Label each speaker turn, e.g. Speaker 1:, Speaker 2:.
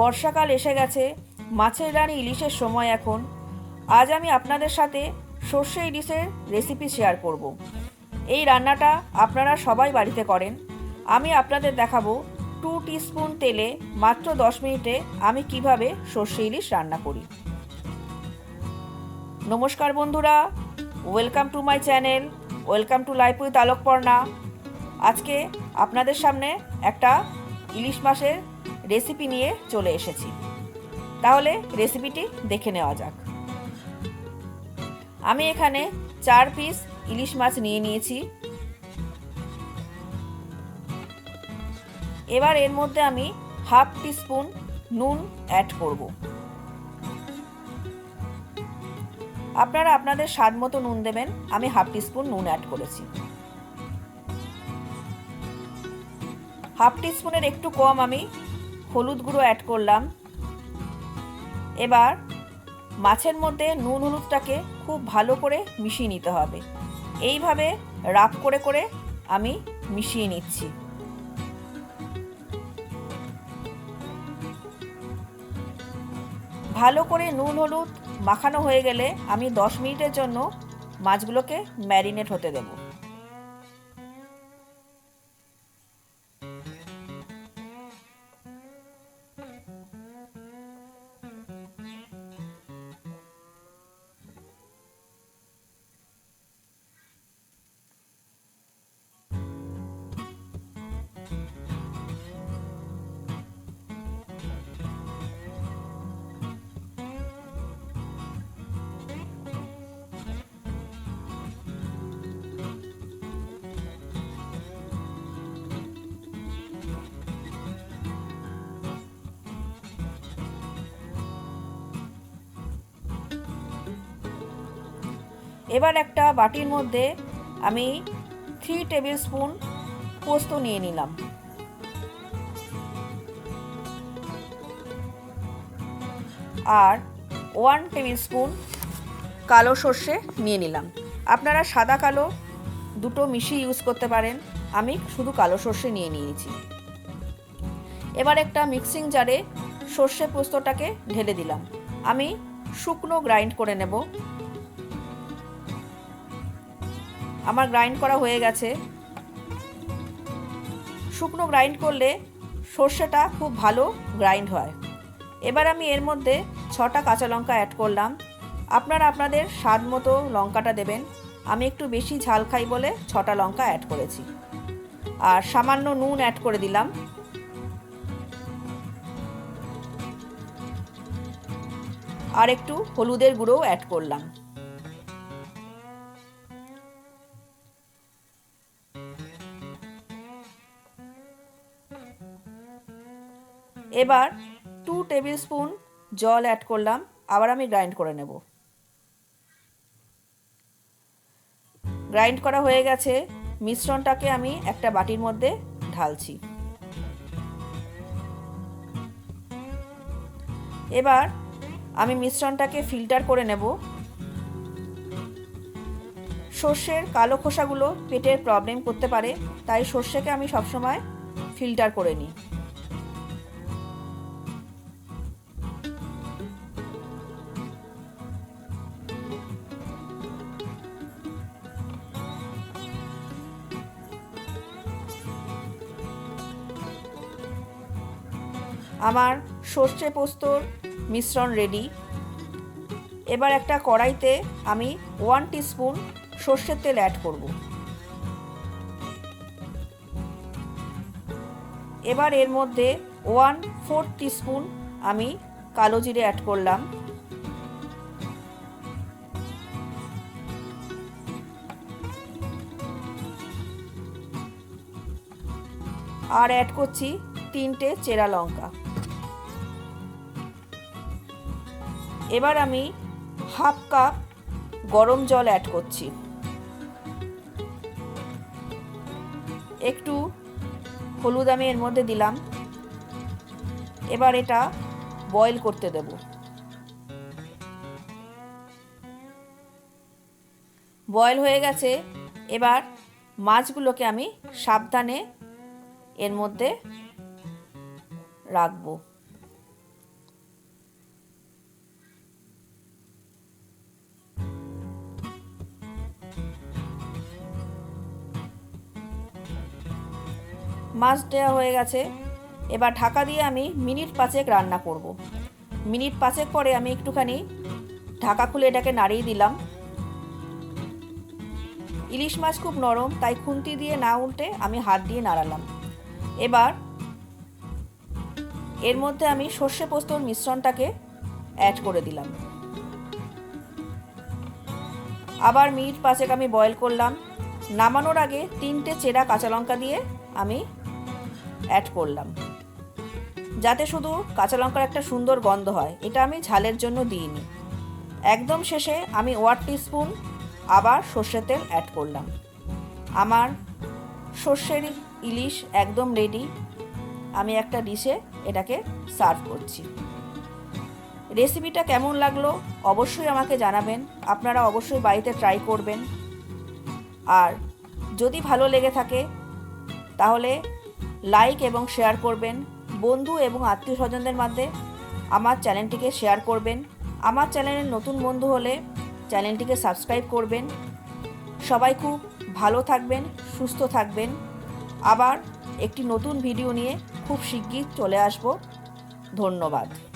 Speaker 1: বর্ষাকাল এসে গেছে, মাছের রানী ইলিশের সময় এখন। আজ আমি আপনাদের সাথে সর্ষে ইলিশের রেসিপি শেয়ার করব। এই রান্নাটা আপনারা সবাই বাড়িতে করেন। আমি আপনাদের দেখাবো টু টিস্পুন তেলে মাত্র দশ মিনিটে আমি কীভাবে সর্ষে ইলিশ রান্না করি। নমস্কার বন্ধুরা welcome to my channel welcome to life with Alokparna আজকে আপনাদের সামনে একটা ইলিশ মাছের রেসিপি নিয়ে চলে এসেছি। তাহলে রেসিপিটি দেখে নেওয়া যাক। আমি এখানে চার পিস ইলিশ মাছ নিয়ে নিয়েছি। এবার এর মধ্যে আমি হাফ টিস্পুন নুন অ্যাড করব। আপনারা আপনাদের স্বাদ মতো নুন দেবেন। আমি হাফ টিস্পুন নুন অ্যাড করেছি। হাফ টিস্পুনের একটু কম আমি হলুদ গুঁড়ো অ্যাড করলাম। এবার মাছের মধ্যে নুন হলুদটাকে খুব ভালো করে মিশিয়ে নিতে হবে। এইভাবে রাপ করে করে আমি মিশিয়ে নিচ্ছি। ভালো করে নুন হলুদ মাখানো হয়ে গেলে আমি দশ মিনিটের জন্য মাছগুলোকে ম্যারিনেট হতে দেবো। এবার একটা বাটির মধ্যে আমি থ্রি টেবিল স্পুন পোস্ত নিয়ে নিলাম। আর ওয়ান টেবিল স্পুন কালো সর্ষে নিয়ে নিলাম। আপনারা সাদা কালো দুটো মিশিয়ে ইউজ করতে পারেন। আমি শুধু কালো সর্ষে নিয়ে নিয়েছি। এবার একটা মিক্সিং জারে সর্ষে পোস্তটাকে ঢেলে দিলাম। আমি শুকনো গ্রাইন্ড করে নেব। আমার গ্রাইন্ড করা হয়ে গেছে। শুকনো গ্রাইন্ড করলে সর্ষেটা খুব ভালো গ্রাইন্ড হয়। এবার আমি এর মধ্যে ছটা কাঁচা লঙ্কা অ্যাড করলাম। আপনারা আপনাদের স্বাদ মতো লঙ্কাটা দেবেন। আমি একটু বেশি ঝাল খাই বলে ছটা লঙ্কা অ্যাড করেছি। আর সামান্য নুন অ্যাড করে দিলাম। আর একটু হলুদের গুঁড়োও অ্যাড করলাম। এবার টু টেবিল স্পুন জল অ্যাড করলাম, আবার আমি গ্রাইন্ড করে নেব। গ্রাইন্ড করা হয়ে গেছে, মিশ্রণটাকে আমি একটা বাটির মধ্যে ঢালছি। এবার আমি মিশ্রণটাকে ফিল্টার করে নেব। সর্ষের কালো খোসাগুলো পেটের প্রবলেম করতে পারে, তাই সর্ষেকে আমি সবসময় ফিল্টার করে নিই। আমার সর্ষে পোস্তর মিশ্রণ রেডি এবার একটা কড়াইতে আমি ওয়ান টিস্পুন সর্ষের তেল অ্যাড করব। এবার এর মধ্যে ওয়ান ফোর টিস্পুন আমি কালো জিরে অ্যাড করলাম। আর অ্যাড করছি তিনটে চেরা লঙ্কা। এবার আমি হাফ কাপ গরম জল অ্যাড করছি। একটু হলুদ আমি এর মধ্যে দিলাম। এবার এটা বয়েল করতে দেব। বয়েল হয়ে গেছে। এবার মাছগুলোকে আমি সাবধানে এর মধ্যে রাখব। মাছ দেওয়া হয়ে গেছে। এবার ঢাকা দিয়ে আমি মিনিট পাঁচেক রান্না করব। মিনিট পাঁচেক পরে আমি একটুখানি ঢাকা খুলে এটাকে নাড়িয়ে দিলাম। ইলিশ মাছ খুব নরম, তাই খুন্তি দিয়ে না উল্টে আমি হাত দিয়ে নাড়ালাম। এবার এর মধ্যে আমি সর্ষে পোস্তর মিশ্রণটাকে অ্যাড করে দিলাম। আবার মিনিট পাঁচেক আমি বয়েল করলাম। নামানোর আগে তিনটে চেরা কাঁচা লঙ্কা দিয়ে আমি অ্যাড করলাম। যাতে শুধু কাঁচা লঙ্কার একটা সুন্দর গন্ধ হয়, এটা আমি ঝালের জন্য দিইনি। একদম শেষে আমি ওয়ার স্পুন আবার সর্ষের তেল অ্যাড করলাম। আমার সর্ষের ইলিশ একদম রেডি আমি একটা ডিশে এটাকে সার্ভ করছি। রেসিপিটা কেমন লাগল অবশ্যই আমাকে জানাবেন, আপনারা অবশ্যই বাড়িতে ট্রাই করবেন। আর যদি ভালো লেগে থাকে, তাহলে লাইক এবং শেয়ার করবেন, বন্ধু এবং আত্মীয় স্বজনদের মধ্যে আমার চ্যানেলটিকে শেয়ার করবেন। আমার চ্যানেলের নতুন বন্ধু হলে চ্যানেলটিকে সাবস্ক্রাইব করবেন। সবাই খুব ভালো থাকবেন, সুস্থ থাকবেন। আবার একটি নতুন ভিডিও নিয়ে খুব শিগগির চলে আসব। ধন্যবাদ।